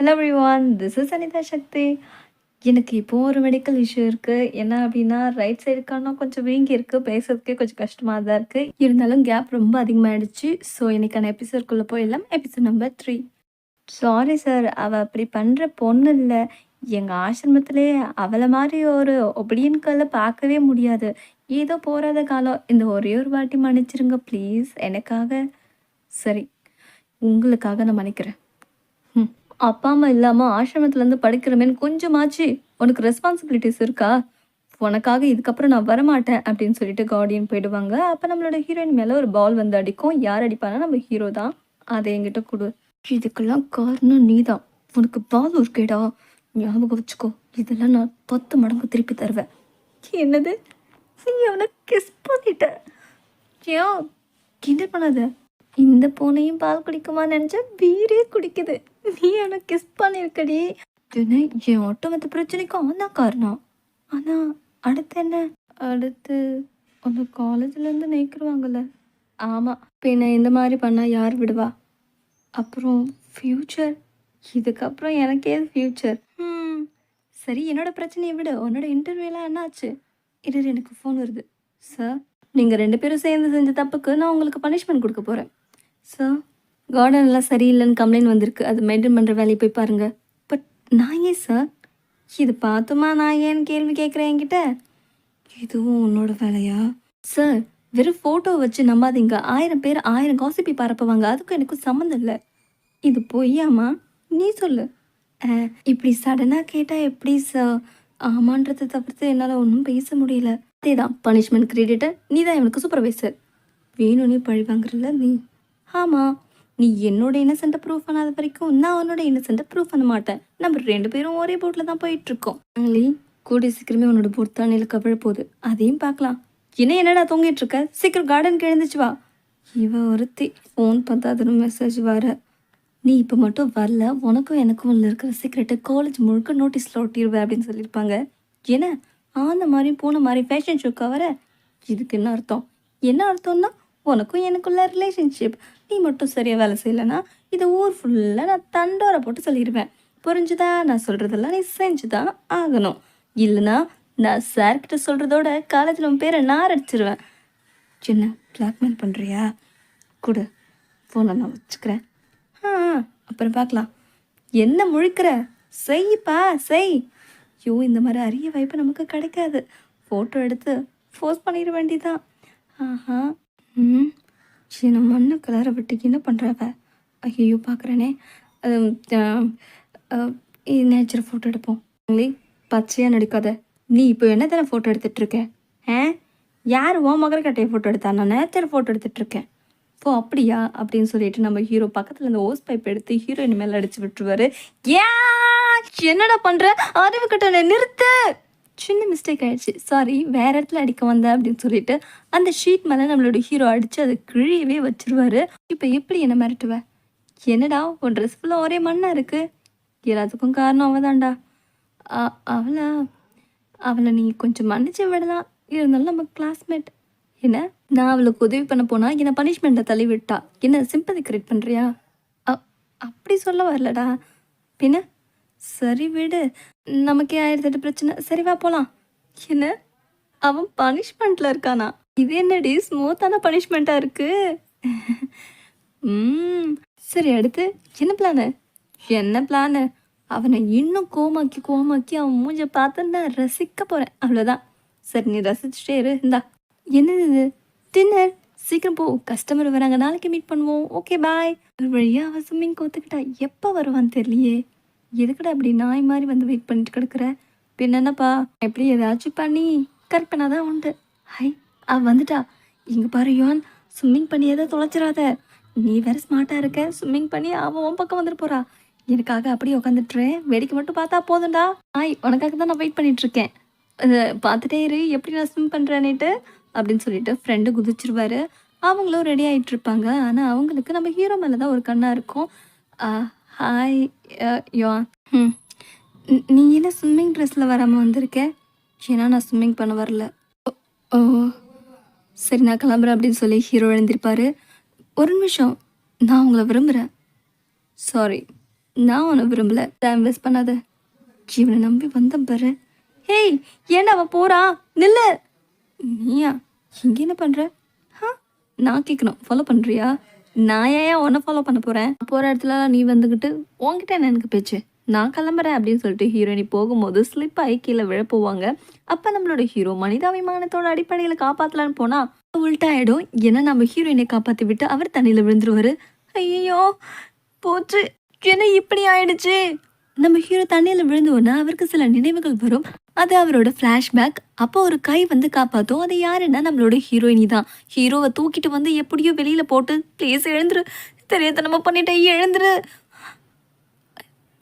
Hello everyone this is Anitha Sakthi எனக்கு இப்போ ஒரு மெடிக்கல் இஷ்யூ இருக்குது என்ன அப்படின்னா ரைட் சைடு காரணம் கொஞ்சம் வீங்கி இருக்குது பேசுறதுக்கே கொஞ்சம் கஷ்டமாக தான் இருக்குது இருந்தாலும் கேப் ரொம்ப அதிகமாகிடுச்சு ஸோ இன்றைக்கான எபிசோட்குள்ளே போயிடலாம். Episode number three sorry sir அவள் அப்படி பண்ணுற பொண்ணு இல்லை. எங்கள் ஆசிரமத்திலே அவளை மாதிரி ஒரு ஒபடியன் பார்க்கவே முடியாது. ஏதோ போகாத காலம். இந்த ஒரே ஒரு வாட்டி மன்னிச்சிருங்க ப்ளீஸ் எனக்காக. சரி உங்களுக்காக நான் மன்னிக்கிறேன். அப்பா அம்மா இல்லாமல் ஆசிரமத்துலேருந்து படிக்கிறமேன்னு கொஞ்சமாச்சு உனக்கு ரெஸ்பான்சிபிலிட்டிஸ் இருக்கா? உனக்காக இதுக்கப்புறம் நான் வரமாட்டேன் அப்படின்னு சொல்லிட்டு கார்டியன் போயிடுவாங்க. அப்போ நம்மளோட ஹீரோயின் மேலே ஒரு பால் வந்து அடிக்கும். யார் அடிப்பானா நம்ம ஹீரோ தான். அதை என்கிட்ட கொடு. இதுக்கெல்லாம் காரணம் நீ தான் உனக்கு பால் இருக்கேடா. ஞாபகம் வச்சுக்கோ. இதெல்லாம் நான் பத்து மடங்கு திருப்பி தருவேன். என்னது? நீ அவனை கிஸ் பண்ணிட்ட. ஏன்? கிண்டல் பண்ணாத. இந்த பூனையும் பால் குடிக்குமா நினச்சா வீரே குடிக்குது. நீ அவனை கிஸ் பண்ணியிருக்கடி. என்ன என் ஒட்டுமொத்த பிரச்சனைக்கும் அவன் தான் காரணம். ஆனால் அடுத்து என்ன? அடுத்து அந்த காலேஜ்லேருந்து நெய்க்கிடுவாங்கல்ல ஆமாம் பின்ன இந்த மாதிரி பண்ணால் யார் விடுவா? அப்புறம் ஃப்யூச்சர் இதுக்கப்புறம் எனக்கே ஃப்யூச்சர் ம் சரி என்னோட பிரச்சனையை விடு. உன்னோட இன்டர்வியூலாம் என்னாச்சு? இரு எனக்கு ஃபோன் வருது. சார் நீங்கள் ரெண்டு பேரும் சேர்ந்து செஞ்ச தப்புக்கு நான் உங்களுக்கு பனிஷ்மெண்ட் கொடுக்க போகிறேன் சார் கார்டன் எல்லாம் சரியில்லைன்னு கம்ப்ளைண்ட் வந்திருக்கு. அது மெயின்டைன் பண்ணுற வேலையை போய் பாருங்கள் பட் நான் ஏன் சார் இது பார்த்துமா நான் ஏன்னு கேள்வி கேட்குறேன் என்கிட்ட? இதுவும் உன்னோட வேலையா? சார் வெறும் ஃபோட்டோ வச்சு நம்பாதீங்க. ஆயிரம் பேர் ஆயிரம் காசிப்பி பரப்புவாங்க. அதுக்கும் எனக்கும் சம்மந்தம் இல்லை. இது பொய்யாமா? நீ சொல்லு. இப்படி சடனாக கேட்டால் எப்படி சார் ஆமான்றதை தவிர்த்து என்னால் ஒன்றும் பேச முடியல. அதே தான் பனிஷ்மெண்ட் கிரெடிட்டர் நீ தான் எனக்கு சூப்பர்வைசர் வேணும்னே பழி வாங்குறல நீ? ஆமாம் நீ என்னோட இன்னசென்ட்டை ப்ரூவ் பண்ணாத வரைக்கும் நான் உன்னோட இன்னசென்ட்டை ப்ரூவ் பண்ண மாட்டேன். நம்ம ரெண்டு பேரும் ஒரே போட்டில் தான் போயிட்டு இருக்கோம் அங்களி கூடிய சீக்கிரமே உன்னோட போட் தான் கவிழ போகுது. அதையும் பார்க்கலாம். என்ன என்னடா தூங்கிட்டு இருக்க? சீக்கிரம் கார்டனுக்கு எழுந்துச்சு வா. இவ ஒருத்தி ஃபோன் பார்த்தாதுன்னு மெசேஜ் வர. நீ இப்போ மட்டும் வரல உனக்கும் எனக்கும் உள்ள இருக்கிற சீக்ரெட்டை காலேஜ் முழுக்க நோட்டீஸில் ஒட்டிடுவேன் அப்படின்னு சொல்லியிருப்பாங்க. என்ன ஆன மாதிரி போன மாதிரி ஃபேஷன் ஷோக்கா வர? இதுக்கு என்ன அர்த்தம்? என்ன அர்த்தம்னா உனக்கும் எனக்குள்ள ரிலேஷன்ஷிப் நீ மட்டும் சரியாக வேலை செய்யலைன்னா இதை ஊர் ஃபுல்லாக நான் தண்டோரை போட்டு சொல்லிடுவேன். புரிஞ்சுதா? நான் சொல்கிறதெல்லாம் நீ செஞ்சு தான் ஆகணும். இல்லைன்னா நான் சார்கிட்ட சொல்கிறதோட காலேஜில் உன் பேரை நான் அடிச்சிருவேன். சின்ன பிளாக்மெயில் பண்ணுறியா கொடு. ஃபோனை நான் வச்சுக்கிறேன். ஆ அப்புறம் பார்க்கலாம். என்ன முழிக்கிற? செய்ப்பா செய். ஐயோ இந்த மாதிரி அரிய வாய்ப்பு நமக்கு கிடைக்காது. ஃபோட்டோ எடுத்து ஃபோஸ் பண்ணிட வேண்டியதான் ஆஹா. ம் சின்ன மண்ணு கலரை விட்டுக்கு என்ன பண்ணுறவ ஐயோ பார்க்குறேனே நேச்சர் ஃபோட்டோ எடுப்போம். பச்சையாக நடிக்காத. நீ இப்போ என்ன தானே ஃபோட்டோ எடுத்துகிட்டு இருக்க ஆ? யார் ஓ மகர கட்டையை ஃபோட்டோ எடுத்தா? நான் நேச்சர் ஃபோட்டோ எடுத்துகிட்டு இருக்கேன் ஓ அப்படியா? அப்படின்னு சொல்லிட்டு நம்ம ஹீரோ பக்கத்தில் இந்த ஓஸ் பைப் எடுத்து ஹீரோயின் மேலே அடிச்சு விட்டுருவாரு. ஏன் என்னடா பண்ணுற அறிவு கட்டணை நிறுத்து! சின்ன மிஸ்டேக் ஆகிடுச்சு சாரி வேற இடத்துல அடிக்க வந்தேன் அப்படின்னு சொல்லிட்டு அந்த ஷீட் மேலே நம்மளோட ஹீரோ அடித்து அதை கிழியவே வச்சிருவாரு. இப்போ எப்படி என்ன மிரட்டுவ? என்னடா உன் ட்ரெஸ் ஃபுல்லாக ஒரே மண்ணாக இருக்குது எல்லாத்துக்கும் காரணம் அவள் தான்டா அவளா? அவளை நீ கொஞ்சம் மன்னிச்சு விடலாம் இருந்தாலும் நம்ம கிளாஸ்மேட் என்ன? நான் அவளுக்கு உதவி பண்ண போனால் என்னை பனிஷ்மெண்ட்டை தள்ளி விட்டா? என்ன சிம்பதி கிரியேட் பண்ணுறியா அப்படி சொல்ல வரலடா. பின்ன? சரி விடு. நமக்கே ஆயிரத்தி எட்டு பிரச்சனை. சரி வா போகலாம் என்ன? அவன் பனிஷ்மெண்ட்டில் இருக்கானா? இது என்னடி ஸ்மூத்தான பனிஷ்மெண்ட்டாக இருக்கு? ம். சரி அடுத்து. என்ன பிளானு என்ன பிளானு அவனை இன்னும் கோமாக்கி கோமாக்கி அவன் மூஞ்ச பார்த்து நான் ரசிக்க போகிறேன் அவ்வளோதான் சரி நீ ரசிச்சுட்டே இரு. இந்தா. என்னது இது? டின்னர் சீக்கிரம் போ. கஸ்டமர் வராங்க. நாளைக்கு மீட் பண்ணுவோம். ஓகே பாய் ஒரு வழியாக அவன் ஸ்விம்மிங் கோத்துக்கிட்டா எப்போ வருவான்னு தெரியலையே. எதுக்குடா இப்படி நாய் மாதிரி வந்து வெயிட் பண்ணிட்டு கிடக்குற? பின்ன எப்படி ஏதாச்சும் பண்ணி கரெக்ட் பண்ணாதான் உண்டு. ஹை அவ வந்துட்டா. இங்கே பாரு யோன் ஸ்விம்மிங் பண்ணி எதை தொலைச்சிடாத. நீ வேற ஸ்மார்ட்டாக இருக்க ஸ்விம்மிங் பண்ணி அவன் உன் பக்கம் வந்துட்டு போறா. எனக்காக அப்படியே உட்காந்துட்டுறேன் வேடிக்கை மட்டும் பார்த்தா போதும்டா. ஆய் உனக்காக தான் நான் வெயிட் பண்ணிட்டு இருக்கேன். அது பார்த்துட்டே இரு. எப்படி நான் ஸ்விம் பண்ணுறேன்னுட்டு அப்படின்னு சொல்லிட்டு ஃப்ரெண்டு குதிச்சிருவாரு. அவங்களும் ரெடி ஆகிட்டு இருப்பாங்க. ஆனால் அவங்களுக்கு நம்ம ஹீரோ மேலே தான் ஒரு கண்ணாக இருக்கும். ஹாய் யோ ம் ந- என்ன ஸ்விம்மிங் ட்ரெஸ்ஸில் வராமல் வந்திருக்க? ஏன்னா நான் ஸ்விம்மிங் பண்ண வரல. ஓ- ஓ. சரி நான் கிளம்புறேன் அப்படின்னு சொல்லி ஹீரோ எழுந்திருப்பாரு. ஒரு நிமிஷம். நான் உங்களை விரும்புகிறேன் சாரி நான் உன்னை விரும்பல. டைம் வேஸ்ட் பண்ணாத. இவனை நம்பி வந்தேன் பாரு. ஹேய் ஏன்டா அவன் போறா? நில்லு. நீயா? இங்கே என்ன பண்ற? ஹா நான் கேட்கணும் ஃபாலோ பண்றியா? நான் ஏன் உன்னை ஃபாலோ பண்ண போகிறேன் போகிற இடத்துல நீ வந்துக்கிட்டு உன்கிட்ட என்ன எனக்கு பேச்சு? நான் கிளம்புறேன் அப்படின்னு சொல்லிட்டு ஹீரோயினி போகும்போது ஸ்லிப் ஆகி கீழே விழ போவாங்க அப்போ நம்மளோட ஹீரோ மனிதாபிமானத்தோட அடிப்படையில் காப்பாற்றலான்னு போனால் உள்டா ஆயிடும் ஏன்னா நம்ம ஹீரோயினை காப்பாற்றி விட்டு அவர் தண்ணியில் விழுந்துருவாரு. ஐயோ போச்சு. என்ன இப்படி ஆயிடுச்சு? நம்ம ஹீரோ தண்ணியில் விழுந்த அவருக்கு சில நினைவுகள் வரும். அது அவரோட ஃப்ளாஷ்பேக் அப்போ ஒரு கை வந்து காப்பாற்றும் அது யாருன்னா நம்மளோட ஹீரோயினி தான். ஹீரோவை தூக்கிட்டு வந்து எப்படியோ வெளியில போட்டு ப்ளீஸ் எழுந்துரு. தெரியாதனமா பண்ணிட்டேன் எழுந்துரு.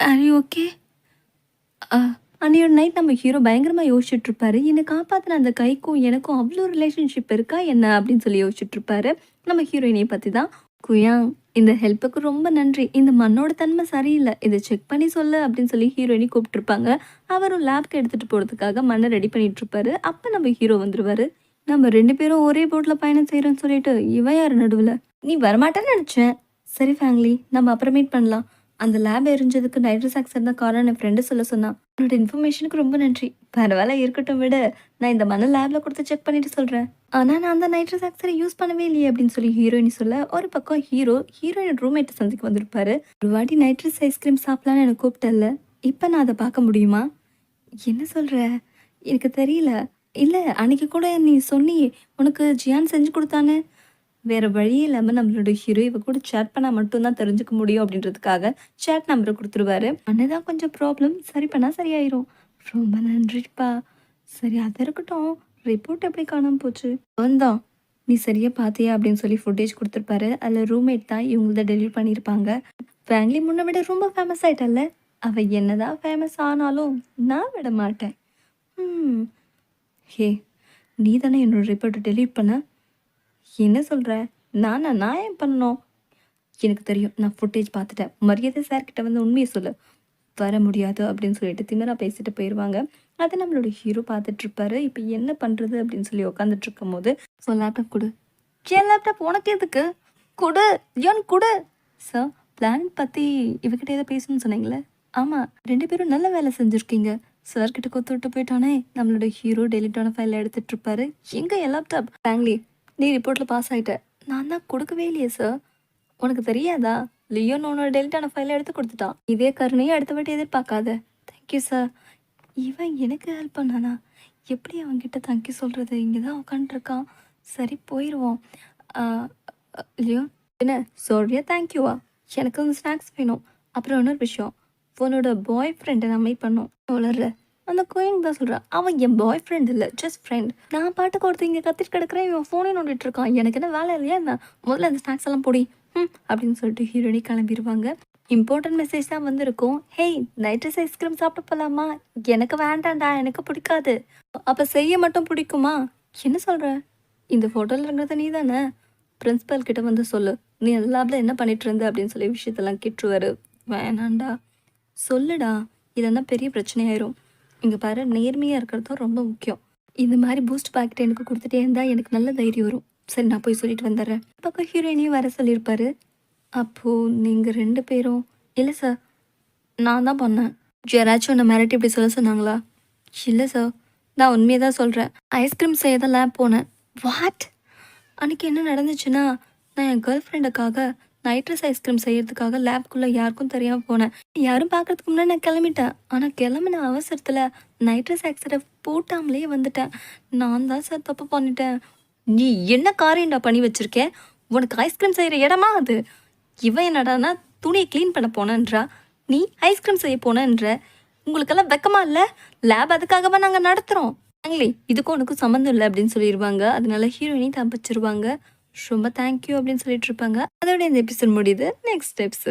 அரி ஓகே அன்னையோட நைட் நம்ம ஹீரோ பயங்கரமாக யோசிச்சுட்டு இருப்பாரு என்னை காப்பாற்றின அந்த கைக்கும் எனக்கும் அவ்வளோ ரிலேஷன்ஷிப் இருக்கா? என்ன? அப்படின்னு சொல்லி யோசிச்சுட்டு இருப்பாரு நம்ம ஹீரோயினியை பற்றி தான் குயாங். இந்த ஹெல்ப்புக்கு ரொம்ப நன்றி. இந்த மண்ணோட தன்மை சரியில்லை. இதை செக் பண்ணி சொல்லு அப்படின்னு சொல்லி ஹீரோயினி கூப்பிட்டுருப்பாங்க. அவரும் லேப்க்கு எடுத்துகிட்டு போகிறதுக்காக மண்ணை ரெடி பண்ணிட்டு இருப்பாரு. அப்போ நம்ம ஹீரோ வந்துருவாரு. நம்ம ரெண்டு பேரும் ஒரே போட்டில் பயணம் செய்கிறோன்னு சொல்லிட்டு இவன் யார் நடுவில்? நீ வரமாட்டேன்னு நினச்சேன். சரி ஃபேமிலி நம்ம அப்புறம் மீட் பண்ணலாம். அந்த லேப் எரிஞ்சதுக்கு நைட்ரஸ் ஆக்சைடு தான் காரணம் என் ஃப்ரெண்டு சொல்ல சொன்னான். உன்னோட இன்ஃபர்மேஷனுக்கு ரொம்ப நன்றி. பரவாயில்ல இருக்கட்டும் விட. நான் இந்த மண்ணை லேபில் கொடுத்து செக் பண்ணிட்டு சொல்கிறேன் ஆனால் நான் அந்த நைட்ரஸ் ஆக்சைடை யூஸ் பண்ணவே இல்லையே அப்படின்னு சொல்லி ஹீரோயின் சொல்ல ஒரு பக்கம் ஹீரோ ஹீரோயின் ரூம்மேட்டை சந்திக்க வந்திருப்பாரு. ஒரு வாட்டி நைட்ரஸ் ஐஸ்கிரீம் சாப்பிடலான்னு எனக்கு கூப்பிட்டல இப்போ நான் அதை பார்க்க முடியுமா? என்ன சொல்கிற எனக்கு தெரியல. இல்லை அன்னைக்கு கூட நீ சொன்னி உனக்கு ஜியான் செஞ்சு கொடுத்தானே வேறு வழி இல்லாமல் நம்மளோட ஹீரோ இவ கூட சேட் பண்ணால் மட்டும்தான் தெரிஞ்சுக்க முடியும் அப்படின்றதுக்காக சேட் நம்பரை கொடுத்துருவாரு. அண்ணதான் கொஞ்சம் ப்ராப்ளம் சரி பண்ணால் சரியாயிரும். ரொம்ப நன்றிப்பா. சரி அது இருக்கட்டும். ரிப்போர்ட் எப்படி காணாமல் போச்சு? வந்தோம் நீ சரியாக பார்த்தியா அப்படின்னு சொல்லி ஃபுட்டேஜ் கொடுத்துருப்பாரு. அதில் ரூம்மேட் தான் இவங்களத டெலிவரி பண்ணியிருப்பாங்க. ஃபேமிலி முன்ன விட ரொம்ப ஃபேமஸ் ஆயிட்டல்ல அவள் என்னதான் ஃபேமஸ் ஆனாலும் நான் விட மாட்டேன். ம் ஹே நீ தானே என்னோடய ரிப்போர்ட்டை டெலிட் பண்ண? என்ன சொல்கிற நானா நான் ஏன் பண்ணணும்? எனக்கு தெரியும் நான் ஃபுட்டேஜ் பார்த்துட்டேன். மரியாதை சார்கிட்ட வந்து உண்மையை சொல்லு. வர முடியாது அப்படின்னு சொல்லிட்டு திமிரா பேசிட்டு போயிடுவாங்க அதை நம்மளோட ஹீரோ பார்த்துட்ருப்பாரு இப்போ என்ன பண்ணுறது அப்படின்னு சொல்லி உட்காந்துட்டு இருக்கும் போது ஸோ லேப்டாப் கொடு. என் லேப்டாப் உனக்கு எதுக்கு? கொடு. ஏன் கொடு? சார் பிளான் பற்றி இவகிட்ட ஏதோ பேசணும்னு சொன்னீங்களே? ஆமாம் ரெண்டு பேரும் நல்ல வேலை செஞ்சுருக்கீங்க. சார்கிட்ட கொத்து விட்டு போயிட்டானே. நம்மளோட ஹீரோ டெலிட்டான ஃபைல் எடுத்துகிட்ருப்பாரு எங்கே என் லேப்டாப் ஃபேங்லி நீ ரிப்போர்ட்டில் பாஸ் ஆகிட்ட நான் தான் கொடுக்கவே இல்லையே சார் உனக்கு தெரியாதா? லியோன் உன்னோட டெலிட்டான ஃபைலை எடுத்து கொடுத்துட்டான். இதே கருணையை அடுத்த வாட்டி எதிர்பார்க்காத. தேங்க்யூ சார் இவன் எனக்கு ஹெல்ப் பண்ணானா? எப்படி அவன்கிட்ட தேங்க்யூ சொல்கிறது இங்கே தான் உட்காந்துருக்கான் சரி போயிடுவோம் லியோ என்ன? சொல்றியா தேங்க்யூவா எனக்கு வந்து ஸ்நாக்ஸ் வேணும். அப்புறம் இன்னொரு விஷயம். உன்னோட பாய் ஃப்ரெண்டை நான் மீட் பண்ணோம் வளர்ற அந்த கோயிங் தான் சொல்கிறான் அவன் என் பாய் ஃப்ரெண்ட் இல்லை ஜஸ்ட் ஃப்ரெண்ட் நான் பாட்டுக்கு ஒருத்தர் இங்கே கத்திட்டு கிடக்குறேன் இவன் ஃபோனே நோண்டிட்டு இருக்கான். எனக்கு என்ன வேலை இல்லையா என்ன? முதல்ல அந்த ஸ்நாக்ஸ் எல்லாம் போடி. ம் அப்படின்னு சொல்லிட்டு ஹீரோனி கிளம்பிடுவாங்க இம்பார்ட்டன்ட் மெசேஜ் தான் வந்திருக்கும். ஹேய் நைட்ரஸ் ஐஸ்கிரீம் சாப்பிட்டு போகலாமா எனக்கு வேண்டாம்டா எனக்கு பிடிக்காது. அப்போ செய்ய மட்டும் பிடிக்குமா? என்ன சொல்கிற இந்த ஃபோட்டோவில் இருக்கிறது நீ தானே பிரின்ஸிபல் கிட்ட வந்து சொல்லு. நீ அந்த லேபில் என்ன பண்ணிட்டு இருந்த? அப்படின்னு சொல்லி விஷயத்தெல்லாம் கிட்டுருவாரு. வேணாண்டா சொல்லுடா. இதெல்லாம் பெரிய பிரச்சனையாயிரும். இங்கே பாரு நேர்மையாக இருக்கிறது ரொம்ப முக்கியம். இந்த மாதிரி பூஸ்ட் பாக்கெட் எனக்கு கொடுத்துட்டே இருந்தால் எனக்கு நல்ல தைரியம் வரும். சரி நான் போய் சொல்லிட்டு வந்துடுறேன். பக்கம் ஹீரோயினையும் வர சொல்லியிருப்பாரு. அப்போது நீங்கள் ரெண்டு பேரும் இல்லை சார் நான் தான் பண்ணேன். யாராச்சும் உன்னை மிரட்டி இப்படி சொல்ல சொன்னாங்களா? இல்லை சார் நான் உண்மையை தான் சொல்கிறேன் ஐஸ்கிரீம் செய்ய தான் லேப் போனேன். வாட் அன்றைக்கி என்ன நடந்துச்சுன்னா நான் என் கேர்ள் ஃப்ரெண்டுக்காக நைட்ரஸ் ஐஸ்கிரீம் செய்யறதுக்காக லேப்குள்ளே யாருக்கும் தெரியாமல் போனேன். யாரும் பார்க்கறதுக்கு முன்னாடி நான் கிளம்பிட்டேன். ஆனால் கிளம்பின அவசரத்தில் நைட்ரஸ் ஆக்சிடை போட்டாமலே வந்துட்டேன். நான் தான் சார் தப்பு பண்ணிட்டேன். நீ என்ன காரியம்டா பண்ணி வச்சிருக்கேன் உனக்கு ஐஸ்கிரீம் செய்கிற இடமா அது? இவன் என்னடான்னா துணியை க்ளீன் பண்ண போனன்றா. நீ ஐஸ்கிரீம் செய்ய போனன்ற. உங்களுக்கெல்லாம் வெக்கமா இல்லை? லேப் அதுக்காகவா நாங்கள் நடத்துகிறோம் நாங்களே இதுக்கும் உனக்கும் சம்மந்தம் இல்லை அப்படின்னு சொல்லிடுவாங்க அதனால ஹீரோயினி தப்பிச்சிருவாங்க. ரொம்ப தேங்க்யூ அப்படின்னு சொல்லிட்டு இருப்பாங்க. அதோட இந்த எபிசோட் முடியுது. Next episode